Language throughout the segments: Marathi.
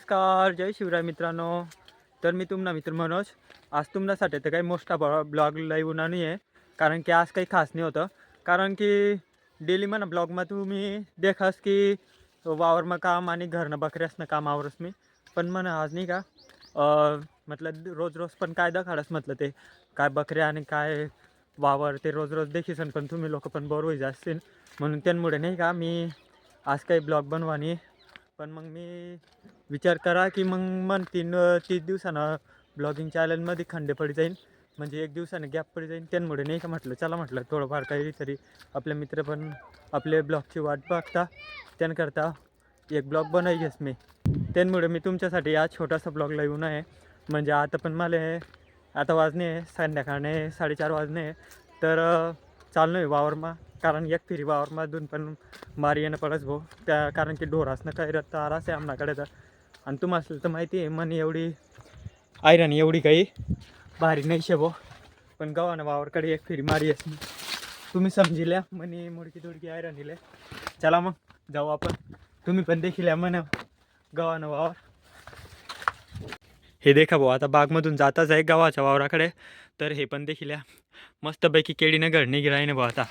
नमस्कार जय शिवराय मित्रांनो. तर मी तुम्हाला मित्र मनोज. आज तुमच्यासाठी तर काही मोठा ब्लॉग लाईव्ह नाही आहे कारण की आज काही खास नाही होतं. कारण की डेली म्हणा ब्लॉगमा तुम्ही देखास की वावरमा काम आणि घरनं बकऱ्यासनं काम आवरस मी. पण म्हणा आज नाही का म्हटलं रोज रोज पण काय दखाडस म्हटलं ते. काय बकऱ्या आणि काय वावर ते रोज रोज देखीसन पण तुम्ही लोक पण बोर होई असतील म्हणून त्यांमुळे नाही का मी आज काही ब्लॉग बनवा नाही पण मग मी विचार करा की मग मन तीन तीस दिवसानं ब्लॉगिंग चॅनलमध्ये खंडे पडी जाईल म्हणजे एक दिवसानं गॅप पडी जाईल त्यांमुळे नाही का म्हटलं चला म्हटलं थोडंफार काही तरी आपले मित्र पण आपले ब्लॉगची वाट बघता. त्यांकरता एक ब्लॉग बनवायचेच मी. त्यांमुळे मी तुमच्यासाठी आज छोटासा ब्लॉग येऊन आहे. म्हणजे आता पण मला आता वाजणे आहे संध्याकाळने साडेचार वाजणे आहे. तर चालणं चाललो आहे वावरमा. कारण एक फिरी वावरमधून पण मारी येणं पडस भाऊ. त्या कारण की ढोरासनं काही रत्ता आरास आहे आमच्याकडे तर. आणि तुम्हाला तर माहिती आहे मन एवढी आयरन एवढी काही भारी नाही शे भाऊ. पण गव्हानं वावरकडे एक फिरी मारी असली तुम्ही समजिल्या मनी मुडकी तुडकी आयरन दिले चला मग जाऊ आपण. तुम्ही पण देखील या म्हण गव्हानं वावर. हे देखा भाऊ आता बागमधून जाताच आहे गावाच्या वावराकडे. तर हे पण देखील या. मस्तपैकी केळीनं घडणी निघाय भाऊ आता.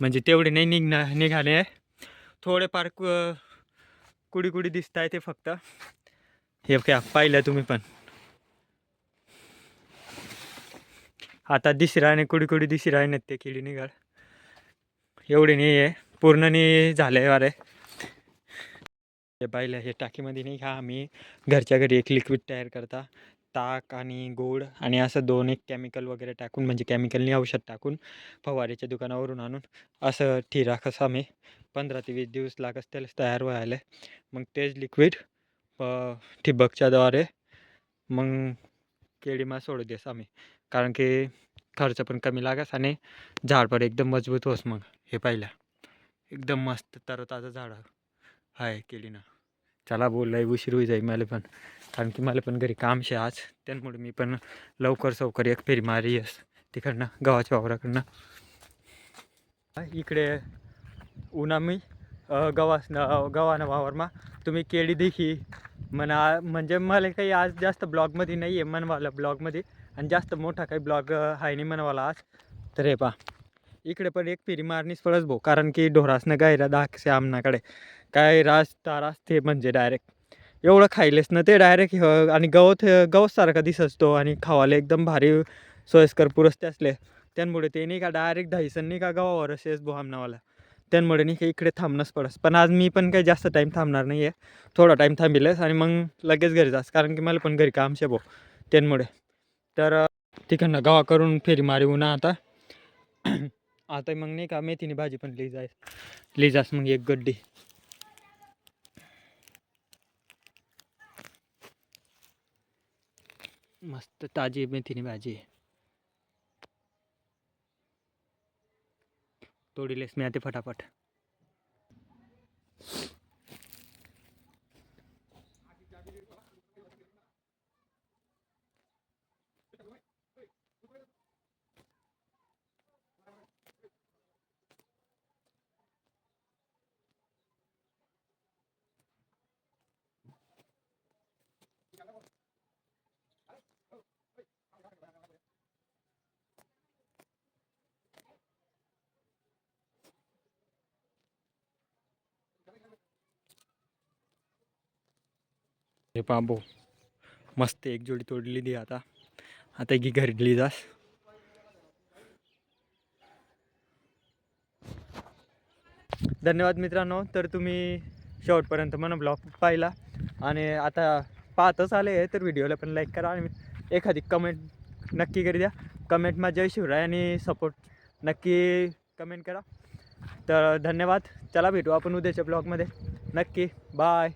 म्हणजे तेवढे नाही निघणार निघाले आहे. थोडेफार कु कुडी कुडी दिसत आहे ते फक्त. हे क्या पाहिलं तुम्ही पण. आता दिशी राहणे कुडी कुडी दिशी राहण्यात ते किडी निघाल. एवढे नाही आहे पूर्ण नाही झाले अरे हे पाहिलं हे टाकीमध्ये नाही का आम्ही घरच्या घरी एक लिक्विड तयार करता. ताक आणि गोड आणि असं दोन एक केमिकल वगैरे टाकून म्हणजे केमिकलनी औषध टाकून फवारीच्या दुकानावरून आणून असं ठिराकस आम्ही पंधरा ते वीस दिवस लागत त्याला तयार व्हायला. मग तेच लिक्विड ठिबकच्याद्वारे मग केळीमा सोडू देस आम्ही कारण की खर्च पण कमी लागस आणि झाड पण एकदम मजबूत होस मग हे पाहिलं एकदम मस्त तरताजं झाड आहे केळीनं. चला बोललाय उशीर होई जाईल मला पण. कारण की मला पण घरी काम शे आज. त्यामुळे मी पण लवकर सवकर एक फेरी मारी येस. तिकडनं गावाच्या वावराकडनं. इकडे उन्हामी गव्हासनं गव्हाना वावरमा. तुम्ही केळी देखी म्हणा म्हणजे मला काही आज जास्त ब्लॉगमध्ये नाही आहे मनवाला ब्लॉगमध्ये. आणि जास्त मोठा काही ब्लॉग आहे नाही मनवाला आज. तर हे पा इकडे पण एक फेरी मारणीच पडस भाऊ कारण की ढोरासनं गायरा दाखसे आमनाकडे. काय रास तारास ते म्हणजे डायरेक्ट एवढं खायलेस ना ते डायरेक्ट आणि गवत गवतसारखा दिसतो आणि खावाले एकदम भारी सोयस्कर पुरस्ते असले. त्यामुळे ते नाही का डायरेक्ट दहीसन नाही का गावावर असेच भाऊ आमनावाला. त्यामुळे नाही का इकडे थांबणंच पडस. पण आज मी पण काही जास्त टाईम थांबणार नाही आहे थोडा टाईम थांबिलच आणि मग लगेच घरी जास. कारण की मला पण घरी काम शे भाऊ त्यामुळे. तर तिकडनं गावा करून फेरी मारी उन्हा आता. आता मग नाही का मेथीने भाजी पण लिही जाय. लिही जास मग एक गड्डी. मस्त ताजी मेथीने भाजी. आहे तोडीलेस मी आता फटाफट. हे बांबू. मस्त एक जोडी तोडली दी आता आता की घरी जास. धन्यवाद मित्रांनो. तर तुम्ही शेवटपर्यंत मला ब्लॉग पाहिला. आणि आता पाहतच आले तर व्हिडिओला पण लाईक करा. आणि एखादी कमेंट नक्की करी द्या. कमेंटमा जय शिवराय आणि सपोर्ट नक्की कमेंट करा. तर धन्यवाद. चला भेटू आपण उद्याच्या ब्लॉगमध्ये. नक्की. बाय.